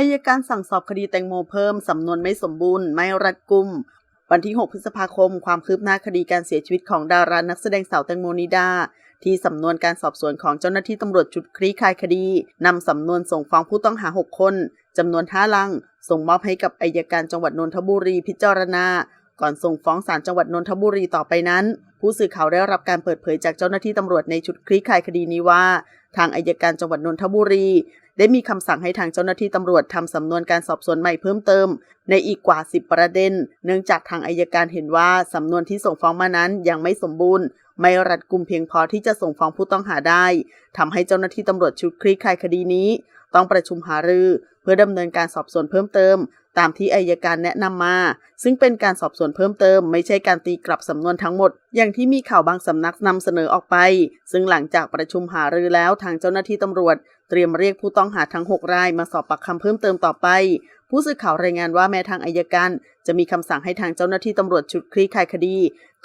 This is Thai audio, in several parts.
อายการสั่งสอบคดีแตงโมเพิ่ม สำนวนไม่สมบูรณ์ ไม่รัดกุม วันที่ 6 พฤษภาคม ความคืบหน้าคดีการเสียชีวิตของดารานักแสดงสาวแตงโมนิดา ที่สำนวนการสอบสวนของเจ้าหน้าที่ตำรวจชุดคลี่คลายคดีนำสำนวนส่งฟ้องผู้ต้องหา 6 คนจำนวน5ลัง ส่งมอบให้กับอายการจังหวัดนนทบุรีพิจารณา ก่อนส่งฟ้องศาลจังหวัดนนทบุรีต่อไปนั้น ผู้สื่อข่าวได้รับการเปิดเผยจากเจ้าหน้าที่ตำรวจในชุดคลี่คลายคดีนี้ว่า ทางอายการจังหวัดนนทบุรี ได้มีคำสั่งให้ทางเจ้าหน้าที่ตำรวจทำสำนวนการสอบสวนใหม่เพิ่มเติม ในอีกกว่า 10 ประเด็น เนื่องจากทางอายการเห็นว่าสำนวนที่ส่งฟ้องมานั้นยังไม่สมบูรณ์ ไม่รัดกุมเพียงพอที่จะส่งฟ้องผู้ต้องหาได้ทำให้เจ้าหน้าที่ตำรวจชุดคลี่คลายคดีนี้ ต้องประชุมหารือ เพื่อดำเนินการสอบสวนเพิ่มเติม ตามที่อายการแนะนำมา ซึ่งเป็นการสอบสวนเพิ่มเติม ไม่ใช่การตีกลับสำนวนทั้งหมด อย่างที่มีข่าวบางสำนักนำเสนอออกไป ซึ่งหลังจากประชุมหารือแล้วทางเจ้าหน้าที่ตำรวจ เตรียมเรียกผู้ต้องหาทั้ง 6 รายมาสอบปากคำเพิ่มเติมต่อไป ผู้สื่อข่าวรายงานว่าแม้ทางอายการ จะมีคำสั่งให้ทางเจ้าหน้าที่ตำรวจชุดคลี่คลายคดี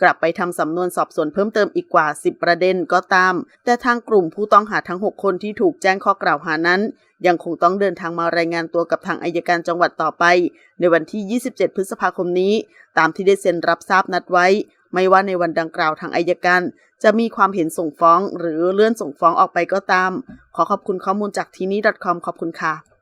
กลับไปทำสำนวนสอบสวนเพิ่มเติมอีกกว่า 10 ประเด็นก็ตาม แต่ทางกลุ่มผู้ต้องหาทั้ง 6 คนที่ถูกแจ้งข้อกล่าวหานั้น ยังคงต้องเดินทางมารายงานตัวกับทางอายการจังหวัดต่อไป ในวันที่ 27 พฤษภาคมนี้ ตามที่ได้เซ็นรับทราบนัดไว้ ไม่ว่าในวันดังกล่าวทางอายการ จะมีความเห็นส่งฟ้อง หรือเลื่อนส่งฟ้องออกไปก็ตาม ขอขอบคุณข้อมูลจากทีนี้ .com ขอบคุณค่ะ